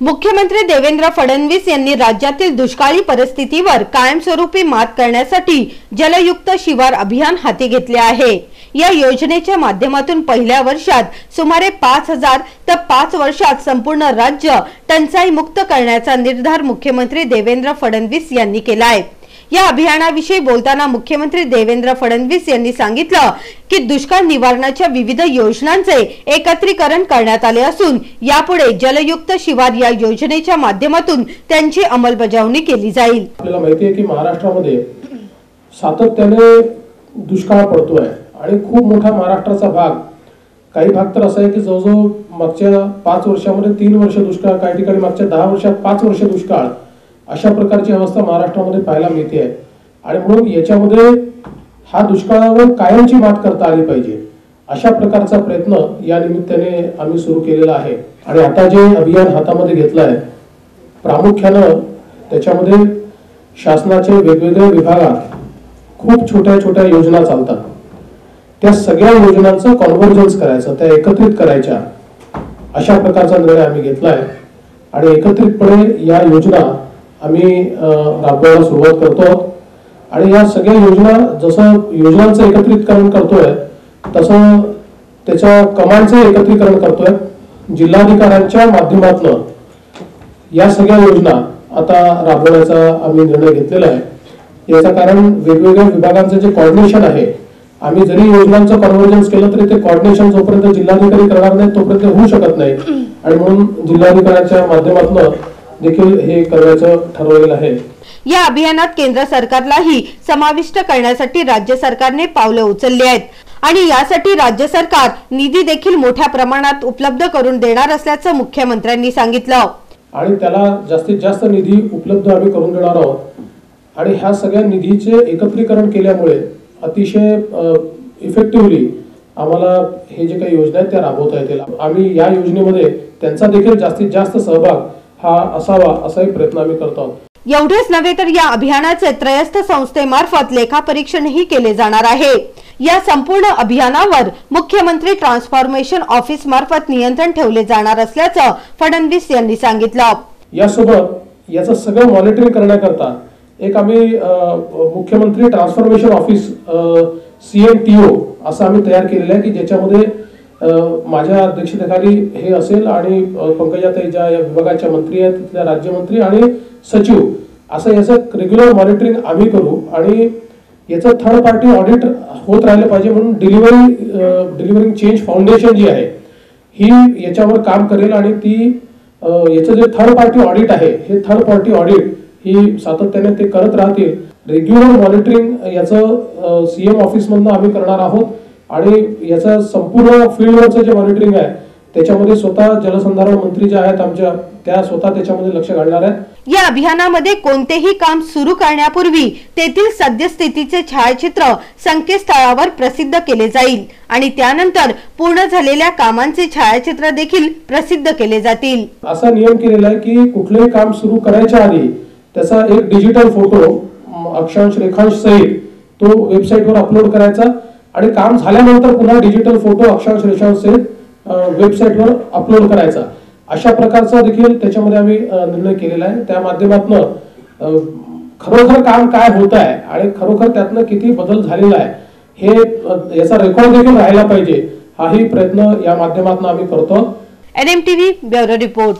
मुख्यमंत्री देवेंद्र फडणवीस यांनी राज्यातील दुष्काळी परिस्थितीवर कायमस्वरूपी मात करण्यासाठी जलयुक्त शिवार अभियान हाती घेतले आहे. या योजनेच्या माध्यमातून पहिल्या वर्षात सुमारे पाच हजार तर पाच वर्षात संपूर्ण राज्य टंचाई मुक्त करण्याचा निर्धार मुख्यमंत्री देवेंद्र फडणवीस यांनी केला आहे या अभियानाविषयी बोलताना मुख्यमंत्री देवेंद्र फडणवीस यांनी सांगितलं की दुष्काळ निवारणाच्या विविध योजनांचे एकत्रीकरण करण्यात आले असून यापुढे जलयुक्त शिवार या योजनेच्या माध्यमातून त्यांची अंमलबजावणी केली जाईल. आपल्याला माहिती आहे की महाराष्ट्रामध्ये सातत्याने दुष्काळ पडतोय आणि खूप मोठा महाराष्ट्राचा भाग. काही भाग तर असा आहे की जवळजवळ मागच्या पाच वर्षामध्ये तीन वर्ष दुष्काळ काही ठिकाणी मागच्या दहा वर्षात पाच वर्ष दुष्काळ. अशा प्रकारची अवस्था महाराष्ट्रामध्ये पाहायला मिळते आहे. आणि म्हणून याच्यामध्ये हा दुष्काळावर कायमची मात करता आली पाहिजे. अशा प्रकारचा प्रयत्न या निमित्ताने आम्ही सुरू केलेला आहे. आणि आता जे अभियान हातामध्ये घेतलं आहे प्रामुख्यानं त्याच्यामध्ये शासनाचे वेगवेगळ्या विभागात खूप छोट्या छोट्या योजना चालतात. त्या सगळ्या योजनांचं कॉन्व्हर्जन्स करायचं त्या एकत्रित करायच्या. अशा प्रकारचा निर्णय आम्ही घेतला आहे. आणि एकत्रितपणे या योजना आम्ही राबवायला सुरुवात करतो आणि या सगळ्या योजना जसं योजनांचं एकत्रितकरण करतोय तसं त्याच्या कमांडचं एकत्रीकरण करतोय. जिल्हाधिकाऱ्यांच्या माध्यमातून या सगळ्या योजना आता राबवण्याचा आम्ही निर्णय घेतलेला आहे. याचं कारण वेगवेगळ्या विभागांचं जे कॉर्डिनेशन आहे आम्ही जरी योजनांचं कॉन्व्हर्जन्स केलं तरी ते कॉर्डिनेशन जोपर्यंत जिल्हाधिकारी करणार नाही तोपर्यंत होऊ शकत नाही. आणि म्हणून जिल्हाधिकाऱ्यांच्या माध्यमातून देखील हे करण्याचं ठरवलेलं आहे. या अभियानात केंद्र सरकारलाही समाविष्ट करण्यासाठी राज्य सरकारने पावले उचलली आहेत. आणि यासाठी राज्य सरकार निधी देखील मोठ्या प्रमाणात उपलब्ध करून देणार असल्याचं मुख्यमंत्र्यांनी सांगितलं. आणि त्याला जास्तीत जास्त निधी उपलब्ध आम्ही करून देणार आहोत. आणि ह्या सगळ्या निधीचे एकत्रीकरण केल्यामुळे अतिशय इफेक्टिव्हली आम्हाला हे जे काही योजना आहेत त्या राबवता येतील. आम्ही या योजनेमध्ये त्यांचा देखील जास्तीत जास्त सहभाग हा असावा असाही प्रयत्न आम्ही करतो आहोत. एवढेच नव्हे तर या अभियानाचे त्रयस्थ संस्थेमार्फत लेखापरीक्षणही केले जाणार आहे. या संपूर्ण अभियानावर मुख्यमंत्री ट्रान्सफॉर्मेशन ऑफिस मार्फत नियंत्रण ठेवले जाणार असल्याचं फडणवीस यांनी सांगितलं. यासोबत याचं सगळं मॉनिटरिंग करण्याकरता एक आम्ही मुख्यमंत्री ट्रान्सफॉर्मेशन ऑफिस सीएमटीओ असं आम्ही तयार केलेलं आहे की ज्याच्यामध्ये माझ्या अध्यक्षतेखाली हे असेल आणि पंकजाताई ज्या या विभागाच्या मंत्री आहेत तिथल्या राज्यमंत्री आणि सचिव असं याचं रेग्युलर मॉनिटरिंग आम्ही करू आणि याचं थर्ड पार्टी ऑडिट होत राहिलं पाहिजे म्हणून डिलिव्हरी डिलिव्हरिंग चेंज फाउंडेशन जी आहे ही याच्यावर काम करेल आणि ती याचं जे थर्ड पार्टी ऑडिट आहे हे थर्ड पार्टी ऑडिट ही सातत्याने ते करत राहतील. रेग्युलर मॉनिटरिंग याचं सीएम ऑफिसमधनं आम्ही करणार आहोत. आणि याचं संपूर्ण फील्डवरचं जे मॉनिटरिंग आहे त्याच्यामध्ये स्वतः जलसंधारण मंत्री ज्या आहेत आमच्या त्या स्वतः त्याच्यामध्ये लक्ष घालणार आहेत. या अभियानामध्ये कोणतेही काम सुरू करण्यापूर्वी तेथील सद्यस्थितीचे छायाचित्र संकेतस्थळावर प्रसिद्ध केले जाईल आणि त्यानंतर पूर्ण झालेल्या कामांचे छायाचित्र देखील प्रसिद्ध केले जातील. असा नियम केलेला आहे की कुठलेही काम सुरू करायच्या आधी त्याचा एक डिजिटल फोटो अक्षांश रेखांश सहित तो वेबसाईटवर अपलोड करायचा. आणि काम झाल्यानंतर पुन्हा डिजिटल फोटो अक्षांश रेषांश वेबसाईटवर अपलोड करायचा. अशा प्रकारचा देखील त्याच्यामध्ये आम्ही निर्णय केलेला आहे. त्या माध्यमातून खरोखर काम काय होत आहे आणि खरोखर त्यातनं किती बदल झालेला आहे हे याचा रेकॉर्ड देखील राहायला पाहिजे. हाही प्रयत्न या माध्यमातून आम्ही करतो. NMTV bureau report.